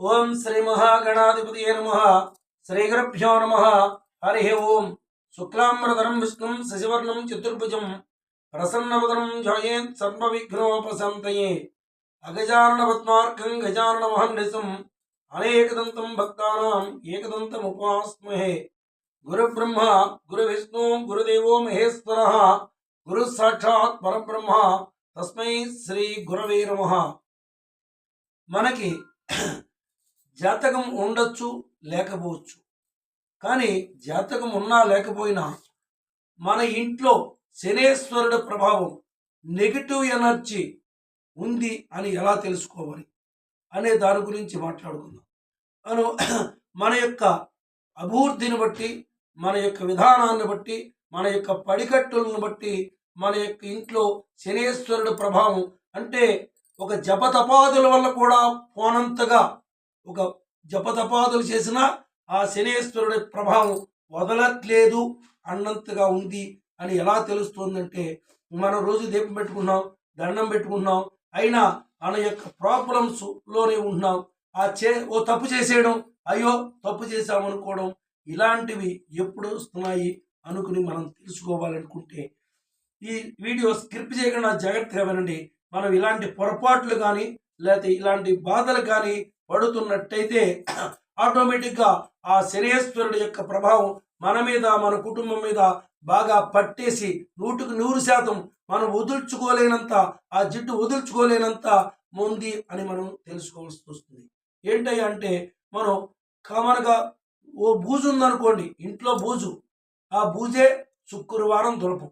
ఓం శ్రీ మహాగణాధిపతి నమ. శ్రీగురుభ్యో నమ. హరి ఓం. శుక్లాంబరధరం విష్ణుం శశివర్ణం చతుర్భుజం ప్రసన్నవదనం ధ్యాయేత్ సర్వవిఘ్నోపశాంతయే అగజానన పద్మార్కం గజానన మహర్నిశం అనేకదంతం భక్తానాం ఏకదంతం ఉపాస్మహే గురుబ్రహ్మ గురు విష్ణు గురుదేవో మహేశ్వర. గురు సాక్షాత్ పరబ్రహ్మ. తస్మై శ్రీ గురవే నమ. మనకి జాతకం ఉండొచ్చు లేకపోవచ్చు. కానీ జాతకం ఉన్నా లేకపోయినా మన ఇంట్లో శనేశ్వరుడు ప్రభావం నెగిటివ్ ఎనర్జీ ఉంది అని ఎలా తెలుసుకోవాలి అనే దాని గురించి మాట్లాడుకుందాం. అను మన యొక్క అభివృద్ధిని బట్టి మన యొక్క విధానాన్ని బట్టి మన యొక్క పడికట్టులను బట్టి మన యొక్క ఇంట్లో శనేశ్వరుడు ప్రభావం అంటే ఒక జపతపాదుల వల్ల కూడా పోనంతగా ఒక జపతపాదులు చేసినా ఆ శనేశ్వరుడి ప్రభావం వదలట్లేదు అన్నంతగా ఉంది అని ఎలా తెలుస్తుందంటే మనం రోజు దీపం పెట్టుకున్నాం దండం పెట్టుకున్నాం అయినా మన యొక్క ప్రాబ్లమ్స్లోనే ఉంటున్నాం. ఆ చే ఓ తప్పు చేసేయడం అయ్యో తప్పు చేసామనుకోవడం ఇలాంటివి ఎప్పుడు వస్తున్నాయి అనుకుని మనం తెలుసుకోవాలనుకుంటే ఈ వీడియో స్క్రిప్ట్ చేయకుండా జాగ్రత్తగా వినండి. మనం ఇలాంటి పొరపాట్లు కానీ లేకపోతే ఇలాంటి బాధలు కానీ పడుతున్నట్టయితే ఆటోమేటిక్గా ఆ శనేశ్వరుడు యొక్క ప్రభావం మన మీద మన కుటుంబం మీద బాగా పట్టేసి నూటికి నూరు శాతం మనం వదుల్చుకోలేనంత ఆ జిడ్డు వదుల్చుకోలేనంత ఉంది అని మనం తెలుసుకోవాల్సి వస్తుంది. ఏంటయ్యా అంటే మనం కామన్గా ఓ బూజు ఉందనుకోండి ఇంట్లో బూజు ఆ బూజే శుక్రవారం దులపు.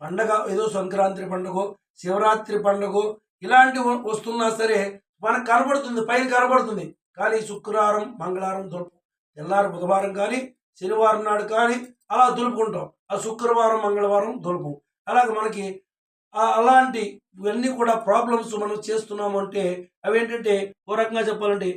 పండగ ఏదో సంక్రాంతి పండుగ శివరాత్రి పండుగ ఇలాంటివి వస్తున్నా సరే మనకు కనబడుతుంది పైన కనబడుతుంది. కానీ శుక్రవారం మంగళవారం దులుపు ఎల్లారు బుధవారం కానీ శనివారం నాడు కానీ అలా దులుపుకుంటాం. ఆ శుక్రవారం మంగళవారం దులుపు. అలాగే మనకి అలాంటి ఇవన్నీ కూడా ప్రాబ్లమ్స్ మనం చేస్తున్నాము అంటే అవి ఏంటంటే ఓ రకంగా చెప్పాలంటే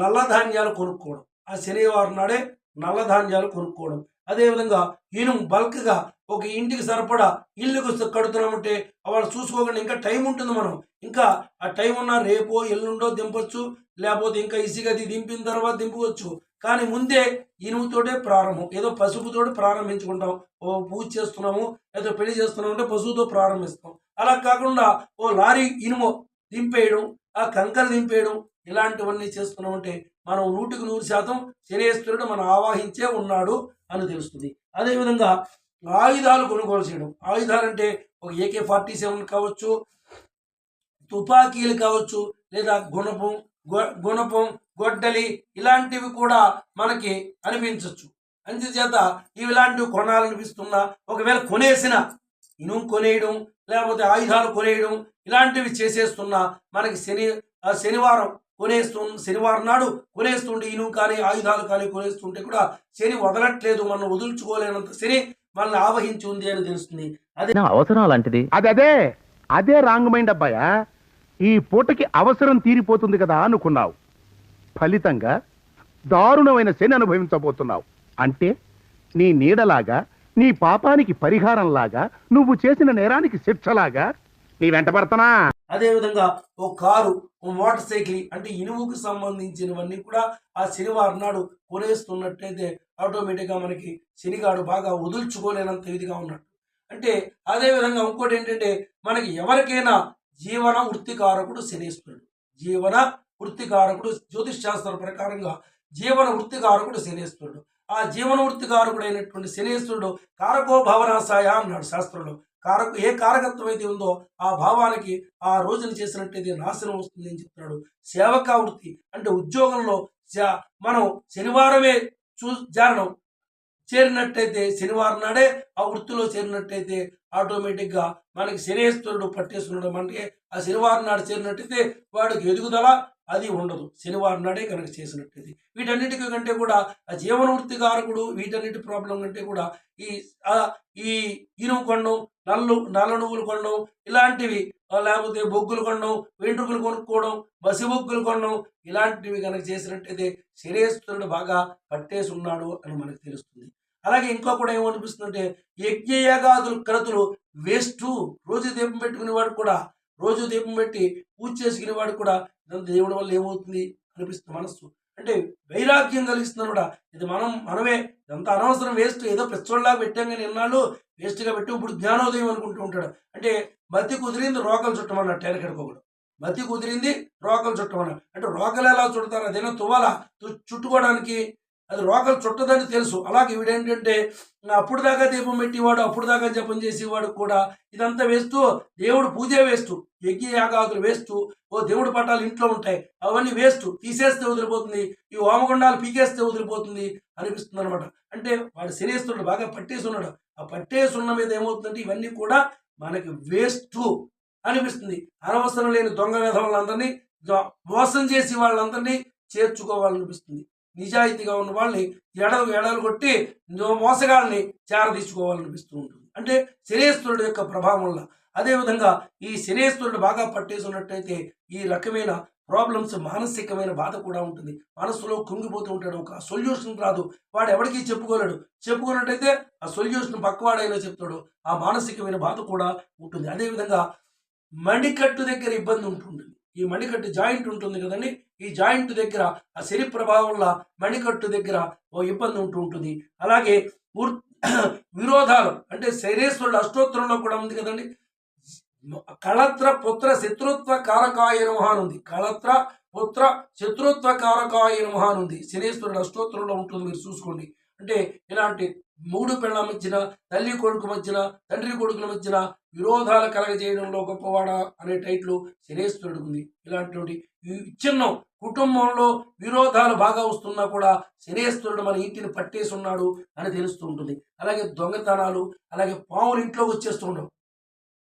నల్ల ధాన్యాలు కొనుక్కోవడం. ఆ శనివారం నాడే నల్ల ధాన్యాలు కొనుక్కోవడం. అదేవిధంగా ఇనుము బల్క్గా ఒక ఇంటికి సరిపడా ఇల్లుకు కడుతున్నామంటే వాళ్ళు చూసుకోకుండా ఇంకా టైం ఉంటుంది మనం. ఇంకా ఆ టైం ఉన్నా రేపో ఎల్లుండో దింపొచ్చు లేకపోతే ఇంకా ఇసుగది దింపిన తర్వాత దింపవచ్చు. కానీ ముందే ఇనుముతోటే ప్రారంభం. ఏదో పసుపుతోటి ప్రారంభించుకుంటాం. ఓ పూజ చేస్తున్నాము ఏదో పెళ్ళి చేస్తున్నాం అంటే పశువుతో ప్రారంభిస్తాం. అలా కాకుండా ఓ లారీ ఇనుము దింపేయడం ఆ కంకర దింపేయడం ఇలాంటివన్నీ చేస్తున్నామంటే మనం నూటికి నూరు శాతం శనేశ్వరుడు మనం ఆవాహించే ఉన్నాడు అని తెలుస్తుంది. అదేవిధంగా ఆయుధాలు కొనుగోలు చేయడం. ఆయుధాలు అంటే ఒక ఏకే ఫార్టీ సెవెన్ కావచ్చు తుపాకీలు కావచ్చు లేదా గుణపం గుణపం గొడ్డలి ఇలాంటివి కూడా మనకి అనిపించవచ్చు అందుచేత ఇలాంటివి కొనాలనిపిస్తున్నా ఒకవేళ కొనేసిన ఇనుము కొనేయడం లేకపోతే ఆయుధాలు కొనేయడం ఇలాంటివి చేసేస్తున్నా మనకి శని ఆ శనివారం కొనేస్తు శనివారం నాడు కొనేస్తుంటే ఇనుము కానీ ఆయుధాలు కానీ కొనేస్తుంటే కూడా శని వదలట్లేదు మనం వదులుచుకోలేనంత శని మనల్ని ఆవహించి ఉంది అని తెలుస్తుంది. అదే నా అవసరం అలాంటిది అదే అదే అదే రాంగ్ మైండ్ అబ్బాయా? ఈ పూటకి అవసరం తీరిపోతుంది కదా అనుకున్నావు. ఫలితంగా దారుణమైన శని అనుభవించబోతున్నావు. అంటే నీ నీడలాగా నీ పాపానికి పరిహారంలాగా నువ్వు చేసిన నేరానికి శిక్షలాగా నీ వెంట పడతానా? అదేవిధంగా ఓ కారు ఓ మోటార్ సైకిల్ అంటే ఇనుముకు సంబంధించినవన్నీ కూడా ఆ శనివారం నాడు కొనేస్తున్నట్టయితే ఆటోమేటిక్గా మనకి శనిగాడు బాగా వదుల్చుకోలేనంత ఇదిగా ఉన్నట్టు. అంటే అదేవిధంగా ఇంకోటి ఏంటంటే మనకి ఎవరికైనా జీవన వృత్తికారకుడు శనేశ్వరుడు. జీవన వృత్తికారకుడు జ్యోతిష్ శాస్త్రం ప్రకారంగా జీవన వృత్తికారకుడు శనేశ్వరుడు. ఆ జీవన వృత్తికారకుడు అయినటువంటి శనేశ్వరుడు కారకో భవనాశాయ అన్నాడు శాస్త్రంలో. కారక ఏ కారకత్వం అయితే ఉందో ఆ భావానికి ఆ రోజున చేసినట్టయితే నాశనం వస్తుంది అని చెప్తున్నాడు. సేవకా వృత్తి అంటే ఉద్యోగంలో శ- మనం శనివారమే చూ జారణం చేరినట్టయితే శనివారం నాడే ఆ వృత్తిలో చేరినట్టయితే ఆటోమేటిక్గా మనకి శనేశ్వరుడు పట్టేస్తున్నాడు మనకి ఆ శనివారం నాడు చేరినట్టయితే వాడికి ఎదుగుదల అది ఉండదు. శనివారం నాడే కనుక చేసినట్టయితే. వీటన్నిటికీ కంటే కూడా ఆ జీవన వృత్తి కారకుడు వీటన్నిటి ప్రాబ్లం కంటే కూడా ఈ ఈ ఇనుము కొనడం నల్లు నల్ల నువ్వులు కొనడం ఇలాంటివి. లేకపోతే బొగ్గులు కొనడం వెంట్రుకలు కొనుక్కోవడం బసి బొగ్గులు కొనడం ఇలాంటివి కనుక చేసినట్టయితే శనేశ్వరుడు బాగా పట్టేసి ఉన్నాడు అని మనకు తెలుస్తుంది. అలాగే ఇంకా కూడా ఏమనిపిస్తుందంటే యజ్ఞయాగాదులు క్రతులు వేస్ట్ రోజు దీపం పెట్టుకునేవాడు కూడా రోజు దీపం పెట్టి పూజ చేసుకునేవాడు కూడా దేవుడి వల్ల ఏమవుతుంది? అనిపిస్తుంది మనస్సు. అంటే వైరాగ్యం కలిగిస్తుంది కూడా ఇది మనం మనమే ఎంత అనవసరం వేస్ట్ ఏదో పిచ్చోళ్ళలాగా పెట్టాం కానీ ఎన్నాళ్ళు వేస్ట్గా పెట్టి. ఇప్పుడు జ్ఞానోదయం అనుకుంటూ ఉంటాడు. అంటే మతి కుదిరింది రోకలు చుట్టమన్నట్టు వెనకడుకోకూడదు మతి కుదిరింది రోకలు చుట్టమన్న అంటే రోకలు ఎలా చుడతారు? అదేనా తువ్వాల? చుట్టుకోవడానికి అది రోకలు చుట్టదని తెలుసు. అలాగే వీడేంటంటే అప్పుడు దాకా దీపం పెట్టేవాడు అప్పుడు దాకా జపం చేసేవాడు కూడా ఇదంతా వేస్తూ దేవుడు పూజే వేస్తూ యజ్ఞ యాగాదులు వేస్తూ ఓ దేవుడి పటాలు ఇంట్లో ఉంటాయి అవన్నీ వేస్తూ తీసేస్తే వదిలిపోతుంది ఈ హోమగుండాలు పీకేస్తే వదిలిపోతుంది అనిపిస్తుంది అనమాట అంటే వాడు శరీస్తున్నాడు బాగా పట్టేసి ఉన్నాడు. ఆ పట్టేసి ఉన్న మీద ఏమవుతుందంటే ఇవన్నీ కూడా మనకి వేస్ట్ అనిపిస్తుంది. అనవసరం లేని దొంగ విధ జ- మోసం చేసి వాళ్ళందరినీ చేర్చుకోవాలనిపిస్తుంది. నిజాయితీగా ఉన్న వాళ్ళని ఎడలు ఎడలు కొట్టి మోసగాళ్ళని చేరదీసుకోవాలనిపిస్తూ ఉంటుంది. అంటే శనేశ్వరుడు యొక్క ప్రభావం వల్ల. అదేవిధంగా ఈ శనేశ్వరుడు బాగా పట్టేసి ఉన్నట్టయితే ఈ రకమైన ప్రాబ్లమ్స్ మానసికమైన బాధ కూడా ఉంటుంది. మనసులో కుంగిపోతూ ఉంటాడు. ఒక సొల్యూషన్ రాదు. వాడు ఎవరికి చెప్పుకోలేడు. చెప్పుకున్నట్టయితే ఆ సొల్యూషన్ పక్కవాడైనా చెప్తాడు. ఆ మానసికమైన బాధ కూడా ఉంటుంది. అదేవిధంగా మణికట్టు దగ్గర ఇబ్బంది ఉంటుంది ఈ మణికట్టు జాయింట్ ఉంటుంది కదండి ఈ జాయింట్ దగ్గర ఆ శని ప్రభావం వల్ల మణికట్టు దగ్గర ఓ ఇబ్బంది ఉంటూ ఉంటుంది. అలాగే విరోధాలు అంటే శరీశ్వరుడు అష్టోత్తరంలో కూడా ఉంది కదండి. కళత్ర పుత్ర శత్రుత్వ కారకాయ నమః ఉంది. కళత్ర పుత్ర శత్రుత్వ కారకాయ నమః ఉంది. శనేశ్వరుడు అష్టోత్తరంలో ఉంటుంది మీరు చూసుకోండి. అంటే ఇలాంటి మూడు పిల్లల మధ్యన తల్లి కొడుకు మధ్యన తండ్రి కొడుకుల మధ్యన విరోధాలు కలగజేయడంలో గొప్పవాడ అనే టైటిల్ శనేశ్వరుడు ఉంది. ఇలాంటి చిన్నం కుటుంబంలో విరోధాలు బాగా వస్తున్నా కూడా శనేశ్వరుడు మన ఇంటిని పట్టేసి ఉన్నాడు అని తెలుస్తూ ఉంటుంది. అలాగే దొంగతనాలు అలాగే పాములు ఇంట్లోకి వచ్చేస్తుండవు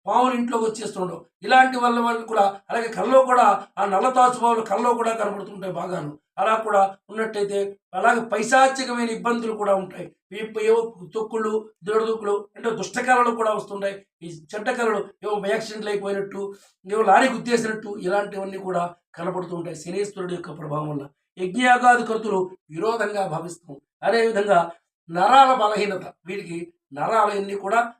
పావులు పాములు ఇంట్లోకి వచ్చేస్తుండవు ఇలాంటి వల్ల వాళ్ళు కూడా అలాగే కళ్ళలో కూడా ఆ నల్ల తాచుపాములు కళ్ళలో కూడా కనబడుతుంటాయి బాగాను. అలా కూడా ఉన్నట్టయితే అలాగే పైశాచికమైన ఇబ్బందులు కూడా ఉంటాయి. తొక్కులు ఏవో తొక్కుళ్ళు అంటే దుష్టకళలు కూడా వస్తుంటాయి. ఈ చెడ్డ కళలు ఏవో యాక్సిడెంట్లు అయిపోయినట్టు ఏవో లారీ గుద్దేసినట్టు ఇలాంటివన్నీ కూడా కనపడుతూ ఉంటాయి శనేశ్వరుడు యొక్క ప్రభావం వల్ల. యజ్ఞయాగాది కర్తులు విరోధంగా భావిస్తాం. అదేవిధంగా నరాల బలహీనత. వీటికి నరాలన్నీ కూడా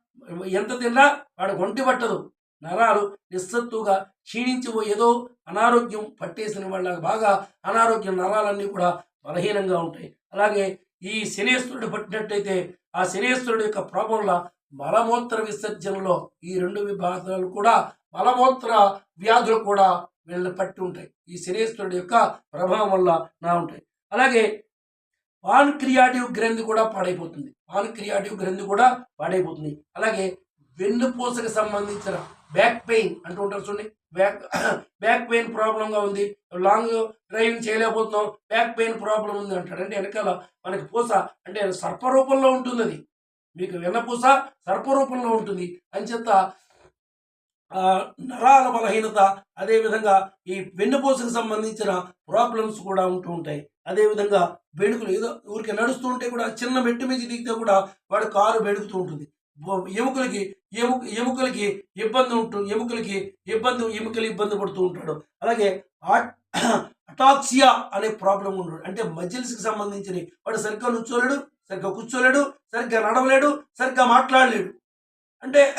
ఎంత తిన్నా వాడు ఒంటి పట్టదు. నరాలు నిస్సత్తుగా క్షీణించిపోయేదో అనారోగ్యం పట్టేసిన వాళ్ళ బాగా అనారోగ్యం నరాలన్నీ కూడా బలహీనంగా ఉంటాయి. అలాగే ఈ శనేశ్వరుడు పట్టినట్టయితే ఆ శనేశ్వరుడు యొక్క ప్రభావంలో మలమూత్ర విసర్జనలో ఈ రెండు విభాగాలు కూడా మలమూత్ర వ్యాధులు కూడా వీళ్ళని పట్టి ఉంటాయి. ఈ శనేశ్వరుడు యొక్క ప్రభావం వల్ల నా ఉంటాయి. అలాగే పాన్క్రియాటివ్ గ్రంథి కూడా పాడైపోతుంది. పాన్క్రియాటివ్ గ్రంథి కూడా పాడైపోతుంది. అలాగే వెన్నుపూసకు సంబంధించిన బ్యాక్ పెయిన్ అంటూ ఉంటారు చూడండి. బ్యాక్ బ్యాక్ పెయిన్ ప్రాబ్లంగా ఉంది. లాంగ్ డ్రైవింగ్ చేయలేకపోతున్నాం. బ్యాక్ పెయిన్ ప్రాబ్లం ఉంది అంటాడు. అంటే వెనకాల మనకి పూస అంటే సర్పరూపంలో ఉంటుంది అది. మీకు వెన్నపూస సర్పరూపంలో ఉంటుంది. అని చెత్త నరాల బలహీనత అదేవిధంగా ఈ వెన్నుపూసకు సంబంధించిన ప్రాబ్లమ్స్ కూడా ఉంటూ ఉంటాయి. అదేవిధంగా బెణుకులు ఏదో ఊరికి నడుస్తూ ఉంటే కూడా చిన్న మెట్టు మీద దిగితే కూడా వాడు కారు బెడుకుతూ ఉంటుంది. ఎముకలకి ఎము ఎముకలకి ఇబ్బంది ఉంటు ఎముకలకి ఇబ్బంది ఎముకలు ఇబ్బంది పడుతూ ఉంటాడు. అలాగే ఆ- అటాక్సియా అనే ప్రాబ్లం ఉంటాడు అంటే మజిల్స్కి సంబంధించిన వాడు సరిగ్గా నుంచోలేడు సరిగ్గా కూర్చోలేడు సరిగ్గా నడవలేడు సరిగ్గా మాట్లాడలేడు. అంటే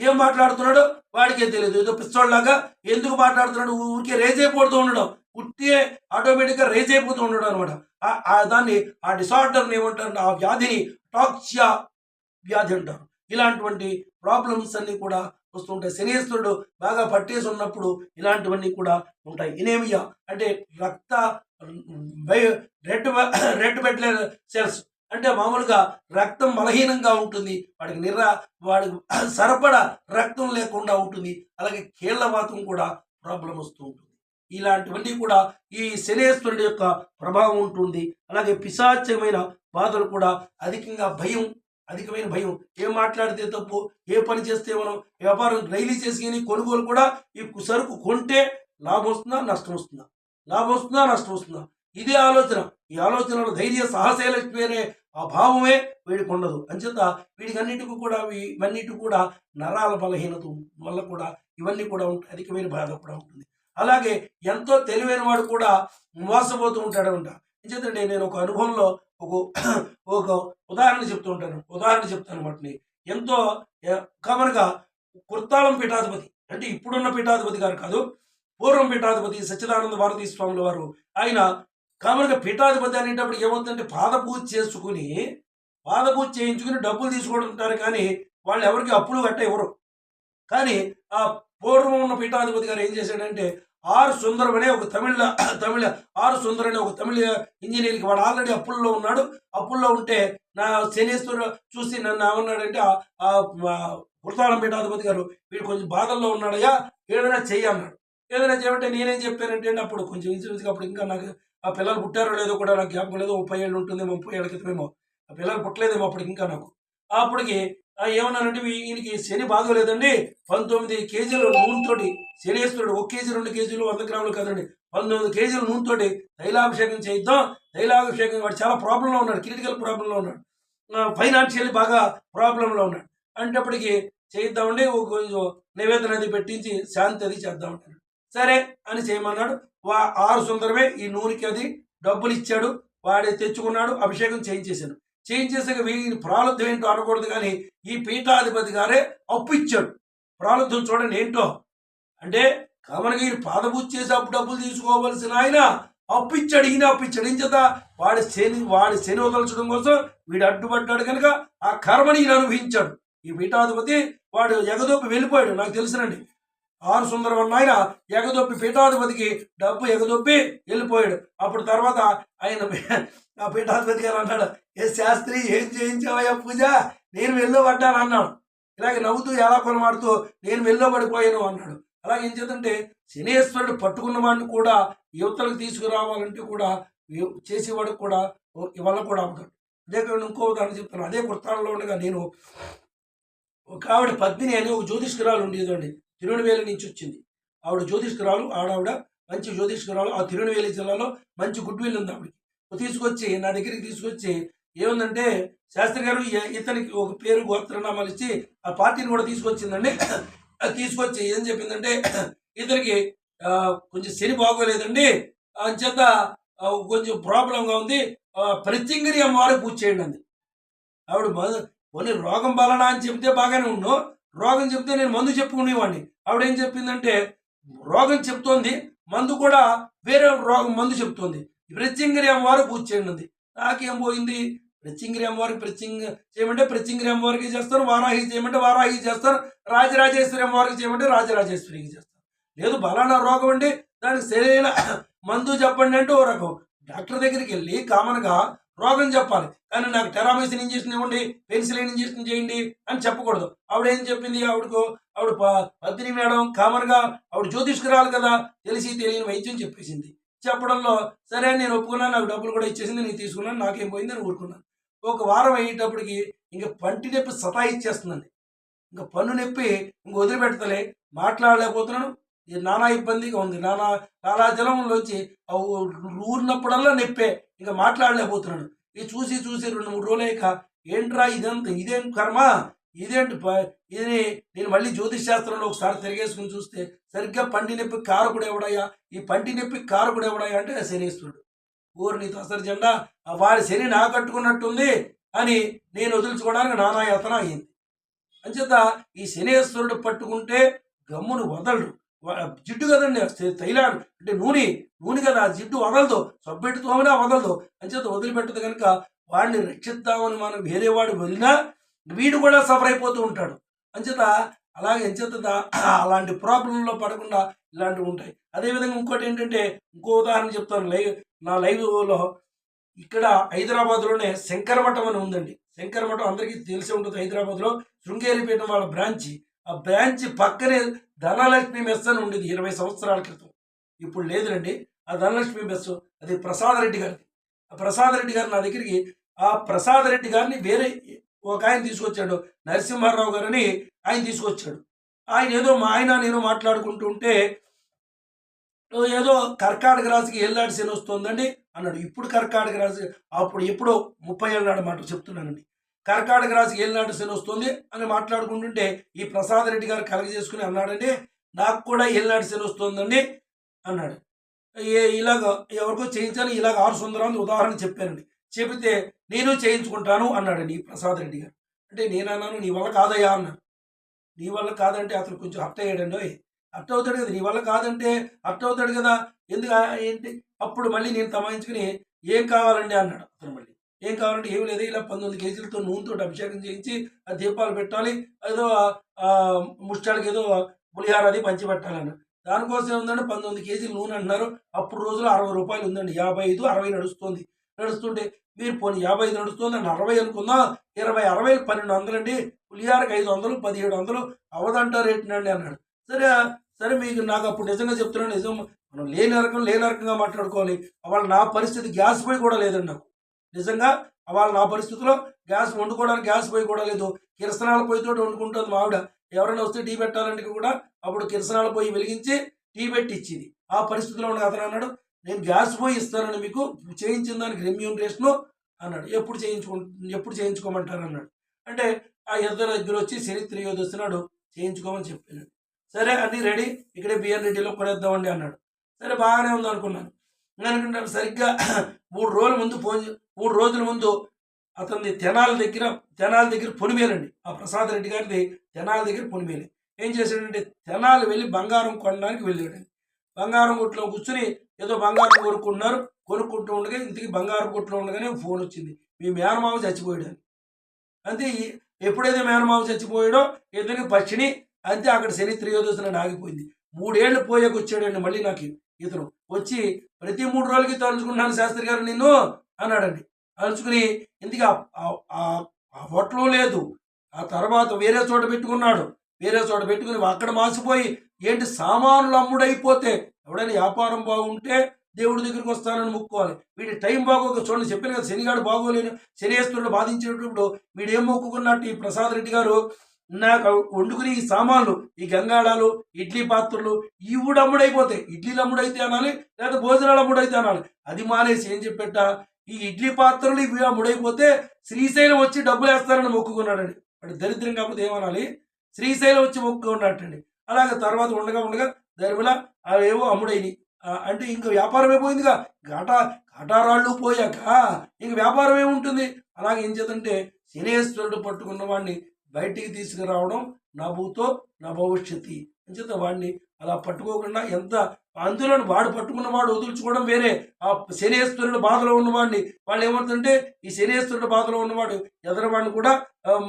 ఏం మాట్లాడుతున్నాడో వాడికే తెలియదు ఏదో పిచ్చోళ్ళలాగా ఎందుకు మాట్లాడుతున్నాడు? ఊరికే రేజ్ అయిపోతూ ఉండడం. ఉట్టే ఆటోమేటిక్గా రేజ్ అయిపోతూ ఉండడం అనమాట దాన్ని ఆ డిసార్డర్ని ఏమంటారు? ఆ వ్యాధిని టాక్సియా వ్యాధి అంటారు. ఇలాంటివంటి ప్రాబ్లమ్స్ అన్నీ కూడా వస్తుంటాయి. శనీశ్వరుడు బాగా పట్టేసి ఉన్నప్పుడు ఇలాంటివన్నీ కూడా ఉంటాయి. ఇనేమియా అంటే రక్త బయ- రెడ్ రెడ్ బెడ్ సెల్స్ అంటే మామూలుగా రక్తం బలహీనంగా ఉంటుంది. వాడికి నిర్ర వాడికి సరపడా రక్తం లేకుండా ఉంటుంది. అలాగే కీళ్ళవాతం కూడా ప్రాబ్లం వస్తూ ఉంటుంది. ఇలాంటివన్నీ కూడా ఈ శనేశ్వరుడి యొక్క ప్రభావం ఉంటుంది. అలాగే పిశాచ్యమైన బాధలు కూడా అధికంగా భయం అధికమైన భయం. ఏం మాట్లాడితే తప్పు ఏ పని చేస్తే మనం వ్యాపారం రైలీ చేసుకుని కొనుగోలు కూడా ఈ సరుకు కొంటే లాభం వస్తుందా నష్టం వస్తుందా? లాభం వస్తుందా నష్టం వస్తుందా? ఇదే ఆలోచన. ఈ ఆలోచనలో ధైర్య సాహసేలక్ష్మి అనే ఆ భావమే వీడికి ఉండదు. అంచేత వీడికి అన్నిటికీ కూడా ఇవన్నిటి కూడా నరాల బలహీనత వల్ల కూడా ఇవన్నీ కూడా ఉంటాయి. అధికమైన బాధ కూడా ఉంటుంది. అలాగే ఎంతో తెలివైన వాడు కూడా మోసపోతూ ఉంటాడంట ఎందుకంటే నేను ఒక అనుభవంలో ఒక ఒక ఉదాహరణ చెప్తూ ఉంటాను. ఉదాహరణ చెప్తాను వాటిని ఎంతో కామన్గా కుర్తాళం పీఠాధిపతి అంటే ఇప్పుడున్న పీఠాధిపతి గారు కాదు పూర్వం పీఠాధిపతి సచ్చిదానంద భారతీ స్వాముల వారు ఆయన కామన్గా పీఠాధిపతి అనేటప్పుడు ఏమవుతుందంటే పాదపూజ చేసుకుని పాదపూజ చేయించుకుని డబ్బులు తీసుకుంటుంటారు కానీ వాళ్ళు ఎవరికి అప్పులు కట్ట ఇవ్వరు కానీ ఆ పూర్వం ఉన్న పీఠాధిపతి గారు ఏం చేశాడంటే ఆర్ సుందరం అనే ఒక తమిళ తమిళ ఆర్ సుందర్ అనే ఒక తమిళ ఇంజనీర్కి వాడు ఆల్రెడీ అప్పుల్లో ఉన్నాడు. అప్పుల్లో ఉంటే నా శనేశ్వర చూసి నన్ను ఏమన్నాడంటే ఆ- ఆ వృతాళం పీఠాధిపతి గారు వీడు కొంచెం బాధల్లో ఉన్నాడయ్యా ఏదైనా చెయ్యి అన్నాడు. ఏదైనా చేయమంటే నేనేం చెప్పానంటే అప్పుడు కొంచెం ఇన్సూరెన్స్గా అప్పుడు ఇంకా నాకు ఆ పిల్లలు పుట్టారో లేదో కూడా నాకు జ్ఞాపకం లేదు. ముప్పై ఏళ్ళు ఉంటుంది ముప్పై ఏళ్ళ క్రితమేమో. ఆ పిల్లలు పుట్టలేదేమో అప్పటికి ఇంకా నాకు. అప్పటికి ఏమన్నానంటే ఈయనకి శని బాగోలేదండి. పంతొమ్మిది కేజీల నూనెతోటి శని వేస్తున్నాడు. ఒక కేజీ రెండు కేజీలు వంద గ్రాములు కదండి. పంతొమ్మిది కేజీల నూనెతోటి తైలాభిషేకం చేయిద్దాం. తైలాభిషేకం వాడు చాలా ప్రాబ్లంలో ఉన్నాడు. క్రిటికల్ ప్రాబ్లంలో ఉన్నాడు. ఫైనాన్షియల్ బాగా ప్రాబ్లంలో ఉన్నాడు. అంటప్పటికి చేయిద్దామండి. ఒక కొంచెం నివేదన అది పెట్టించి శాంతి అది చేద్దామంటాడు. సరే అని చేయమన్నాడు. వా ఆరు సుందరమే ఈ నూనెకి అది డబ్బులు ఇచ్చాడు. వాడే తెచ్చుకున్నాడు అభిషేకం చేయించేశాడు. చేయించేసాక వీని ప్రారంధం ఏంటో అనకూడదు కానీ ఈ పీఠాధిపతి గారే అప్పు ఇచ్చాడు చూడండి ఏంటో. అంటే కామన్గా ఈయన పాదపూజ చేసి అప్పు డబ్బులు తీసుకోవాల్సిన ఆయన అప్పు ఇచ్చాడు ఈయన అప్పు ఇచ్చాడు ఏం చేత వాడి శని వాడి శని వదలచడం కోసం వీడు అడ్డుపడ్డాడు కనుక ఆ కర్మని ఈయన అనుభవించాడు. ఈ పీఠాధిపతి వాడు ఎగదోపు వెళ్ళిపోయాడు నాకు తెలుసునండి. ఆరు సుందరం ఆయన ఎగదొప్పి పీఠాధిపతికి డబ్బు ఎగదొప్పి వెళ్ళిపోయాడు. అప్పుడు తర్వాత ఆయన ఆ పీఠాధిపతి గారు అన్నాడు ఏ శాస్త్రి ఏం చేయించావయ్యా పూజ? నేను వెళ్ళబడ్డాను అన్నాడు. ఇలాగే నవ్వుతూ ఎలా కొనమాడుతూ నేను వెళ్ళబడిపోయాను అన్నాడు. అలాగే ఏం చేద్దంటే శనేశ్వరుడు పట్టుకున్న వాడిని కూడా యువతలకు తీసుకురావాలంటే కూడా చేసేవాడికి కూడా ఇవాళ కూడా అవుతాడు అదే కాకుండా ఇంకో ఉదాహరణ చెప్తాను అదే కుర్తాలలో ఉండగా నేను ఒక ఆవిడ పద్మిని అని ఒక జ్యోతిష్కురాలు ఉండేదండి. తిరువనవేలి నుంచి వచ్చింది. ఆవిడ జ్యోతిష్కురాలు ఆడావిడ మంచి జ్యోతిష్కురాలు. ఆ తిరువనవేలి జిల్లాలో మంచి గుడ్ విల్ ఉంది ఆవిడకి. తీసుకొచ్చి నా దగ్గరికి తీసుకొచ్చి ఏముందంటే శాస్త్రి గారు ఇతనికి ఒక పేరు గోత్రనామాలు ఇచ్చి ఆ పార్టీని కూడా తీసుకొచ్చిందండి. అది తీసుకొచ్చి ఏం చెప్పిందంటే ఇతనికి కొంచెం శని బాగోలేదండి. అంచేత కొంచెం ప్రాబ్లంగా ఉంది. ఆ, ప్రత్యంగిరి అమ్మవారికి పూజ చేయండి అంది. ఆవిడ కొన్ని రోగం బలనా అని చెప్తే బాగానే ఉండు. రోగం చెప్తే నేను మందు చెప్పుకునేవాడిని. ఆవిడ ఏం చెప్పిందంటే రోగం చెప్తోంది మందు కూడా వేరే రోగం మందు చెప్తోంది. ప్రత్యంగిరి అమ్మవారు పూజ చేయండి నాకేం పోయింది? ప్రత్యంగిరి అమ్మవారికి ప్రత్యంగ చేయమంటే ప్రత్యంగిరి అమ్మవారికి చేస్తారు వారాహి చేయమంటే వారాహి చేస్తారు రాజరాజేశ్వరి అమ్మవారికి చేయమంటే రాజరాజేశ్వరికి చేస్తారు. లేదు బలానా రోగం అండి దానికి సరైన మందు చెప్పండి అంటే ఓ రకం. డాక్టర్ దగ్గరికి వెళ్ళి కామన్గా రోగం చెప్పాలి. కానీ నాకు టెరామిసిన్ ఇంజెక్షన్ ఇవ్వండి పెన్సిలిన్ ఇంజెక్షన్ చేయండి అని చెప్పకూడదు. ఆవిడ ఏం చెప్పింది ఆవిడకు? ఆవిడ ప- పద్మిని మేడం కామన్గా ఆవిడ జ్యోతిష్కురాలు కదా తెలిసి తెలియని వైద్యం చెప్పేసింది. చెప్పడంలో సరే నేను ఒప్పుకున్నాను నాకు డబ్బులు కూడా ఇచ్చేసింది నేను తీసుకున్నాను నాకేం పోయిందని అని ఊరుకున్నాను. ఒక వారం అయ్యేటప్పటికి ఇంకా పంటి నొప్పి సతాయిచ్చేస్తుందండి. ఇంకా పన్ను నొప్పి ఇంక వదిలిపెడతలే మాట్లాడలేకపోతున్నాను ఇది నానా ఇబ్బందిగా ఉంది. నానా నానా జలంలోంచి ఆ ఊ- ఊరినప్పుడల్లా నొప్పే. ఇంకా మాట్లాడలేకపోతున్నాడు. ఇది చూసి చూసి రెండు మూడు రోజులేక ఏంట్రా ఇదంతా? ఇదేం కర్మ? ఇదేంటి ప- ఇది నేను మళ్ళీ జ్యోతిష్ శాస్త్రంలో ఒకసారి తిరిగేసుకుని చూస్తే సరిగ్గా పంటి నొప్పి కారకుడు ఎవడయ్యా? ఈ పంటి నొప్పి కారకుడు ఎవడయ్యా అంటే శనీశ్వరుడు. ఊరు నీతో అసలు జెండా? ఆ వాడి శని నా కట్టుకున్నట్టుంది అని నేను వదులుచుకోవడానికి నానా యాతన అయింది అంచేత ఈ శనేశ్వరుడు పట్టుకుంటే గమ్మును వదలడు. జిడ్డు కదండి శ- తైలాన్ని అంటే నూనె నూనె కదా ఆ జిడ్డు వదలదు సబ్బెట్టుతోమైనా వదలదు. అంచేత వదిలిపెట్టదు కనుక వాడిని రక్షిద్దామని మనం వేరే వాడు వెళ్ళినా వీడు కూడా సఫర్ అయిపోతూ ఉంటాడు. అంచేత అలాగే అంచేత అలాంటి ప్రాబ్లంలో పడకుండా ఇలాంటివి ఉంటాయి. అదేవిధంగా ఇంకోటి ఏంటంటే ఇంకో ఉదాహరణ చెప్తాను. లైవ్ నా లైవ్లో ఇక్కడ హైదరాబాద్లోనే శంకరమఠం అని ఉందండి. శంకరమఠం అందరికీ తెలిసి ఉంటుంది హైదరాబాద్లో. శృంగేరిపేట వాళ్ళ బ్రాంచి. ఆ బ్రాంచ్ పక్కనే ధనలక్ష్మి మెస్ అని ఉండేది ఇరవై సంవత్సరాల క్రితం. ఇప్పుడు లేదురండి ఆ ధనలక్ష్మి మెస్ అది ప్రసాద్ రెడ్డి గారిది. ఆ ప్రసాద్ రెడ్డి గారు నా దగ్గరికి ఆ ప్రసాద్ రెడ్డి గారిని వేరే ఒక ఆయన తీసుకొచ్చాడు నరసింహారావు గారని ఆయన తీసుకొచ్చాడు. ఆయన ఏదో మా ఆయన నేను మాట్లాడుకుంటూ ఉంటే ఏదో కర్కాటక రాశికి ఎల్లాడి శని వస్తుందండి అన్నాడు. ఇప్పుడు కర్కాటక రాశి అప్పుడు ఎప్పుడో ముప్పై ఏళ్ళ నాడు మాట చెప్తున్నానండి. కర్కాటక రాశికి ఏళ్ళనాడు శని వస్తుంది అని మాట్లాడుకుంటుంటే ఈ ప్రసాద్ రెడ్డి గారు కలగ చేసుకుని అన్నాడండి నాకు కూడా ఏలినాటి శని వస్తుందండి అన్నాడు. ఏ ఇలాగ ఎవరికో చేయించాను ఇలాగ ఆరు సుందరాన్ని ఉదాహరణ చెప్పానండి. చెబితే నేను చేయించుకుంటాను అన్నాడండి ఈ ప్రసాద్ రెడ్డి గారు. అంటే నేను అన్నాను నీ వల్ల కాదయ్యా అన్నాను నీ వల్ల కాదంటే అతను కొంచెం హర్ట్ అయ్యాడండి ఓయ్. అట్ట అవుతాడు కదా నీ వల్ల కాదంటే అట్ట అవుతాడు కదా. ఎందుకు ఏంటి? అప్పుడు మళ్ళీ నేను తమాయించుకుని ఏం కావాలండి అన్నాడు అతను మళ్ళీ. ఏం కావాలంటే ఏమి లేదు. ఇలా పంతొమ్మిది కేజీలతో నూనెతో అభిషేకం చేయించి ఆ దీపాలు పెట్టాలి. ఏదో ముష్టాలకి ఏదో పులిహార అది పంచి దానికోసం ఏముందంటే పంతొమ్మిది కేజీలు నూనె అంటున్నారు. అప్పుడు రోజులు అరవై రూపాయలు ఉందండి. యాభై ఐదు అరవై నడుస్తుంది. నడుస్తుంటే మీరు పోనీ యాభై ఐదు నడుస్తుంది అని అరవై అనుకుందాం ఇరవై అరవై పన్నెండు వందలండి. పులిహారకి ఐదు వందలు పదిహేడు వందలు అవదంటారు ఏంటండి అన్నాడు. సరే సరే మీకు నాకు అప్పుడు నిజంగా చెప్తున్నాను. నిజం మనం లేని రకం లేని రకంగా మాట్లాడుకోవాలి. వాళ్ళ నా పరిస్థితి గ్యాస్ పోయి కూడా లేదండి నాకు. నిజంగా వాళ్ళ నా పరిస్థితిలో గ్యాస్ వండుకోవడానికి గ్యాస్ పొయ్యి కూడా లేదు. కిరసనాల పొయ్యితోటి వండుకుంటుంది మా ఆవిడ. ఎవరైనా వస్తే టీ పెట్టాలంటే కూడా అప్పుడు కిరసనాల పొయ్యి వెలిగించి టీ పెట్టి ఇచ్చింది ఆ పరిస్థితిలో ఉన్న అతను అన్నాడు నేను గ్యాస్ పొయ్యి ఇస్తానని మీకు చేయించిన దానికి రెమ్యూనరేషను అన్నాడు. ఎప్పుడు చేయించుకో ఎప్పుడు చేయించుకోమంటారు అన్నాడు. అంటే ఆ ఇద్దరు దగ్గర వచ్చి శని త్రియోదశి నాడు చేయించుకోమని చెప్పాను సరే అన్నీ రెడీ. ఇక్కడే బిఆర్ రెడ్డిలో కొనేద్దామండి అన్నాడు. సరే బాగానే ఉంది అనుకున్నాను అనుకుంటే సరిగ్గా మూడు రోజుల ముందు ఫోన్ మూడు రోజుల ముందు అతనిది తెనాల దగ్గర తెనాల దగ్గర పొనిమేలండి ఆ ప్రసాద్ రెడ్డి గారిది తెనాల దగ్గర పొనిమేలి ఏం చేశాడంటే తెనాలు వెళ్ళి బంగారం కొనడానికి వెళ్ళాడండి. బంగారం కొట్లో కూర్చుని ఏదో బంగారం కొనుక్కుంటున్నారు కొనుక్కుంటూ ఉండగా ఇంతకీ బంగారం కొట్లో ఉండగానే ఫోన్ వచ్చింది. మీ మేనమావ చచ్చిపోయాడు అంతే ఎప్పుడైతే మేనమావ చచ్చిపోయాడో ఇతనికి పచ్చిని అంతే అక్కడ శని త్రయోదశి నాడు ఆగిపోయింది. మూడేళ్ళు పోయాక వచ్చాడండి మళ్ళీ నాకు ఇతను. వచ్చి ప్రతి మూడు రోజులకి తలుచుకుంటున్నాను శాస్త్రి గారు నిన్ను. అన్నాడండి. అలుచుకుని ఇందుకు ఆ హోటల్ లేదు. ఆ తర్వాత వేరే చోట పెట్టుకున్నాడు. వేరే చోట పెట్టుకుని అక్కడ మాసిపోయి ఏంటి సామానులు అమ్ముడైపోతే ఎవడైనా వ్యాపారం బాగుంటే దేవుడి దగ్గరికి వస్తానని మొక్కుకోవాలి. వీడి టైం బాగోక చూడండి చెప్పాను కదా శనిగాడు బాగోలేను శనియేశ్వరుడు బాధించేటప్పుడు వీడు ఏం మొక్కుకున్నట్టు ఈ ప్రసాద్ రెడ్డి గారు? నాకు వండుకుని ఈ సామాన్లు ఈ గంగాళాలు ఇడ్లీ పాత్రలు ఇవిడమ్ముడైపోతాయి ఇడ్లీలు అమ్ముడైతే అనాలి లేదా భోజనాలు అమ్ముడైతే అనాలి. అది మానేసి ఏం చెప్పేట? ఈ ఇడ్లీ పాత్రలు ఇవి ముడైపోతే శ్రీశైలం వచ్చి డబ్బులు వేస్తారని మొక్కుకున్నాడండి. అంటే దరిద్రం కాకపోతే ఏమనాలి? శ్రీశైలం వచ్చి మొక్కుకున్నట్టండి. అలాగే తర్వాత ఉండగా ఉండగా దరిమిల అవేవో అమ్ముడైనవి. అంటే ఇంక వ్యాపారం అయిపోయిందిగా. ఘటా ఘటారాళ్ళు పోయాక ఇంక వ్యాపారం ఏముంటుంది? అలాగే ఏం చేద్దంటే శనేశ్వరుడు పట్టుకున్న వాడిని బయటికి తీసుకురావడం నా భూతో నా భవిష్యత్తి. అని చేత వాడిని అలా పట్టుకోకుండా ఎంత అందులో వాడు పట్టుకున్న వాడు వదులుచుకోవడం వేరే. ఆ శనేశ్వరుడు బాధలో ఉన్నవాడిని వాళ్ళు ఏమవుతుందంటే ఈ శనేశ్వరుడు బాధలో ఉన్నవాడు ఎదరవాడిని కూడా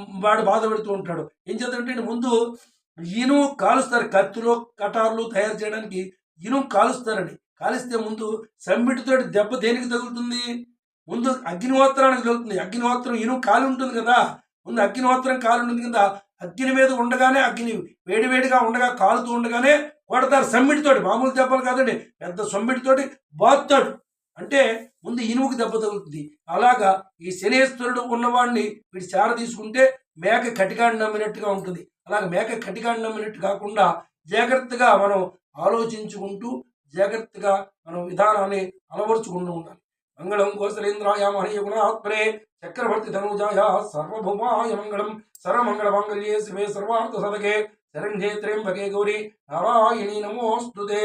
వాడు బాధ పెడుతూ ఉంటాడు. ఏం చేద్దంటే ముందు ఇనుము కాలుస్తారు కత్తులు కటార్లు తయారు చేయడానికి. ఇనుము కాలుస్తారండి. కాలిస్తే ముందు సంబిటితో దెబ్బ దేనికి తగులుతుంది? ముందు అగ్నిహోత్రానికి తగులుతుంది. అగ్నిహోత్రం ఇనుము కాలి ఉంటుంది కదా. ముందు అగ్నిహోత్రం కాలి ఉంటుంది కదా. అగ్ని మీద ఉండగానే అగ్ని వేడివేడిగా ఉండగా కాలుతూ ఉండగానే కొడతారు సమ్మిడితోటి మామూలు దెబ్బలు కాదండి పెద్ద సమ్మిడితోటి బాత్తాడు. అంటే ముందు ఇనుముకి దెబ్బ తగులుతుంది. అలాగా ఈ శనేశ్వరుడు ఉన్నవాడిని వీడి చార తీసుకుంటే మేక కటికాడి నమ్మినట్టుగా ఉంటుంది. అలాగే మేక కటికాడి నమ్మినట్టు కాకుండా జాగ్రత్తగా మనం ఆలోచించుకుంటూ జాగ్రత్తగా మనం విధానాన్ని అలవరుచుకుంటూ ఉండాలి. మంగళం కోసలేంద్రాయ మహనీయ గుణాత్మనే చక్రవర్తి ధనుజాయ సర్వభౌమాయ మంగళం సర్వమంగళ మంగళ్యే శివే సర్వార్థ సదకే ಶರಣ್ ಬಗೆ ಗೌರಿ ನಾರಾಯಣಿ ನಮೋಸ್ತುದೇ